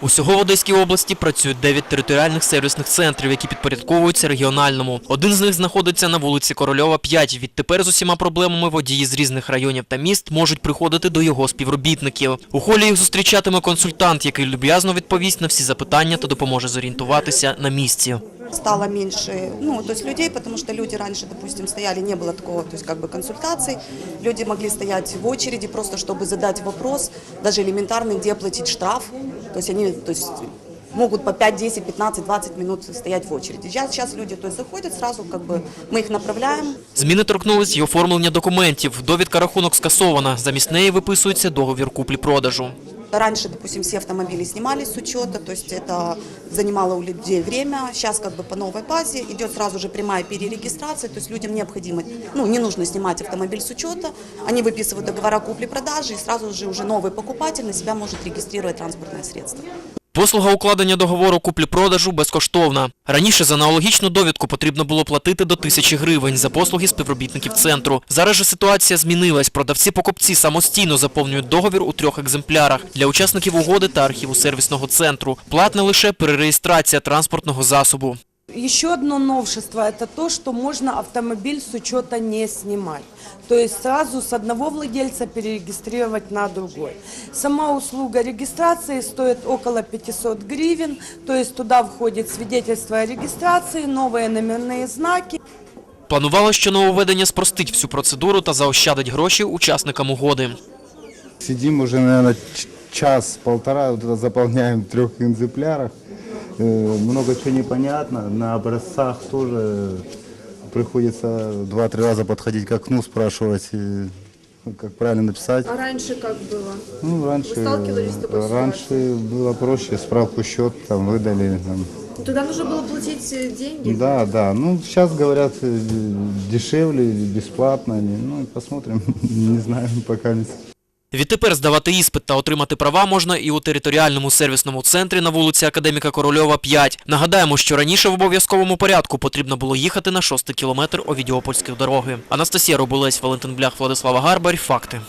Усього в Одеській області працюють 9 територіальних сервісних центрів, які підпорядковуються регіональному. Один з них знаходиться на вулиці Корольова, 5. Відтепер з усіма проблемами водії з різних районів та міст можуть приходити до його співробітників. У холі їх зустрічатиме консультант, який люб'язно відповість на всі запитання та допоможе зорієнтуватися на місці стало меньше, ну, то есть людей, потому что люди раньше, допустим, стояли, не было такого, то есть как бы консультаций, люди могли стоять в очереди просто, чтобы задать вопрос, даже элементарный, где оплатить штраф, то есть они, то есть могут по 5, 10, 15, 20 минут стоять в очереди. Сейчас, сейчас люди, то есть заходят сразу, как бы мы их направляем, Зміни торкнулись й оформлення документів. Довідка рахунок скасована. Замість неї виписується договір куплі-продажу. Раньше, допустим, все автомобили снимались с учета, то есть это занимало у людей время. Сейчас как бы по новой базе идет сразу же прямая перерегистрация, то есть людям необходимо, ну, не нужно снимать автомобиль с учета, они выписывают договора купли-продажи и сразу же уже новый покупатель на себя может регистрировать транспортное средство. Послуга укладення договору куплі-продажу безкоштовна. Раніше за аналогічну довідку потрібно було платити до тисячі гривень за послуги співробітників центру. Зараз же ситуація змінилась. Продавці-покупці самостійно заповнюють договір у трьох екземплярах для учасників угоди та архіву сервісного центру. Платна лише перереєстрація транспортного засобу. Еще одно новшество – это то, что можно автомобиль с учета не снимать. То есть сразу с одного владельца перерегистрировать на другой. Сама услуга регистрации стоит около 500 гривен, то есть туда входит свидетельство о регистрации, новые номерные знаки. Планувало, що нововведення спростить всю процедуру та заощадить гроші учасникам угоди. Сидим уже, наверное, час-полтора, вот это заполняем в трех экземплярах. Э, Много чего непонятно. На образцах тоже приходится два-три раза подходить к окну, спрашивать, э, как правильно написать. А раньше как было? Ну, раньше, Вы сталкивались с такой раньше было проще, справку счет там выдали. Там. Туда нужно было платить э, деньги? Да, да. Ну, сейчас говорят э, дешевле, бесплатно. Ну, посмотрим. Не знаю пока. Відтепер здавати іспит та отримати права можна і у територіальному сервісному центрі на вулиці Академіка Корольова, 5. Нагадаємо, що раніше в обов'язковому порядку потрібно було їхати на шостий кілометр Овідіопольських дороги. Анастасія Робулець, Валентин Блях, Владислава Гарбарь. Факти.